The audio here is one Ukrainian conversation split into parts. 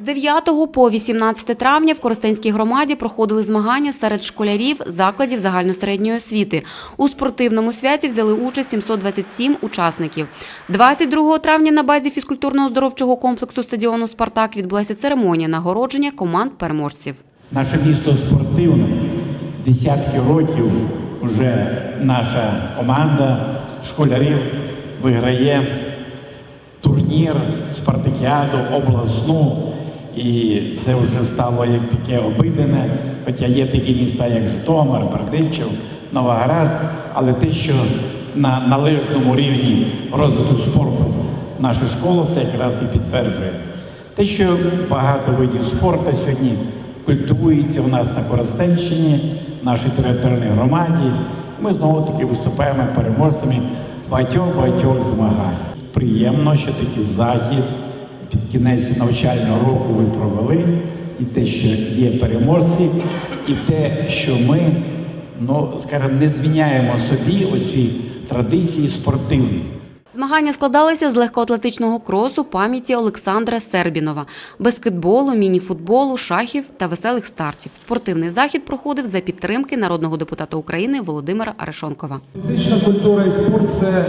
З 9 по 18 травня в Коростенській громаді проходили змагання серед школярів закладів загальносередньої освіти. У спортивному святі взяли участь 727 учасників. 22 травня на базі фізкультурно-оздоровчого комплексу стадіону «Спартак» відбулася церемонія нагородження команд переможців. Наше місто спортивне. Десятки років вже наша команда школярів виграє турнір, спартакіаду, обласну. І це вже стало як таке обидене. Хоча є такі міста, як Житомир, Бердичів, Новоград, але те, що на належному рівні розвитку спорту наша школа це якраз і підтверджує. Те, що багато видів спорту сьогодні культивується у нас на Коростенщині, в нашій територіальній громаді. Ми знову таки виступаємо переможцями багатьох-багатьох змагань. Приємно, що такий захід під кінець навчального року ви провели, і те, що є переможці, і те, що ми, ну скажімо, не звіняємо собі оці традиції спортивні. Змагання складалися з легкоатлетичного кросу пам'яті Олександра Сербінова, баскетболу, мініфутболу, шахів та веселих стартів. Спортивний захід проходив за підтримки народного депутата України Володимира Арешонкова. Фізична культура і спорт це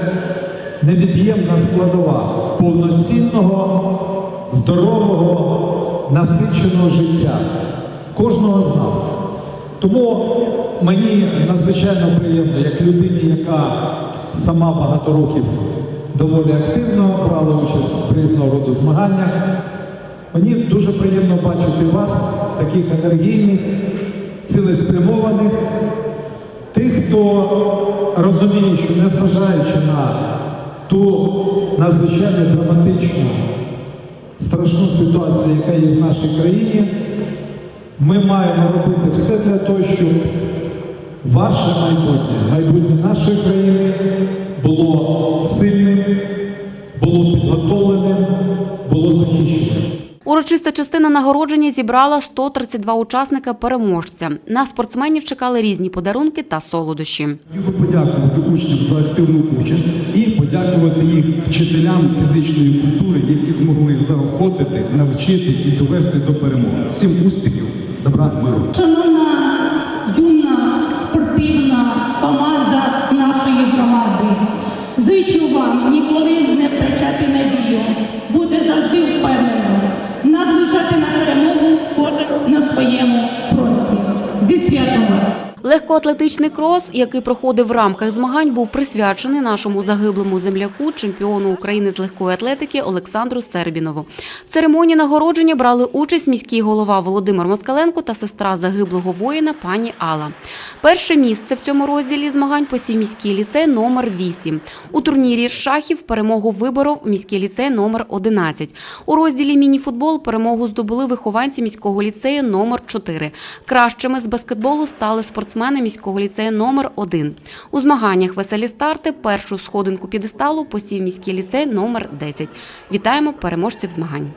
невід'ємна складова повноцінного, здорового, насиченого життя кожного з нас. Тому мені надзвичайно приємно, як людині, яка сама багато років доволі активно брала участь в різного роду змаганнях. Мені дуже приємно бачити вас, таких енергійних, цілеспрямованих, тих, хто розуміє, що незважаючи на ту надзвичайно драматичну, страшну ситуацію, яка є в нашій країні, ми маємо робити все для того, щоб ваше майбутнє, майбутнє нашої країни було сильним, було підготовленим. Урочиста частина нагородження зібрала 132 учасника переможця. На спортсменів чекали різні подарунки та солодощі. Хотів би подякувати учням за активну участь і подякувати їх вчителям фізичної культури, які змогли заохотити, навчити і довести до перемоги. Всім успіхів, добра, миру. Вас! Легкоатлетичний крос, який проходив в рамках змагань, був присвячений нашому загиблому земляку, чемпіону України з легкої атлетики Олександру Сербінову. В церемонії нагородження брали участь міський голова Володимир Москаленко та сестра загиблого воїна пані Алла. Перше місце в цьому розділі змагань посів міський ліцей номер 8. У турнірі шахів перемогу виборов міський ліцей номер 11. У розділі мініфутбол перемогу здобули вихованці міського ліцею номер 4. Кращими з баскетболу стали спортсмени міського ліцею номер 1. У змаганнях веселі старти першу сходинку підесталу посів міський ліцей номер 10. Вітаємо переможців змагань.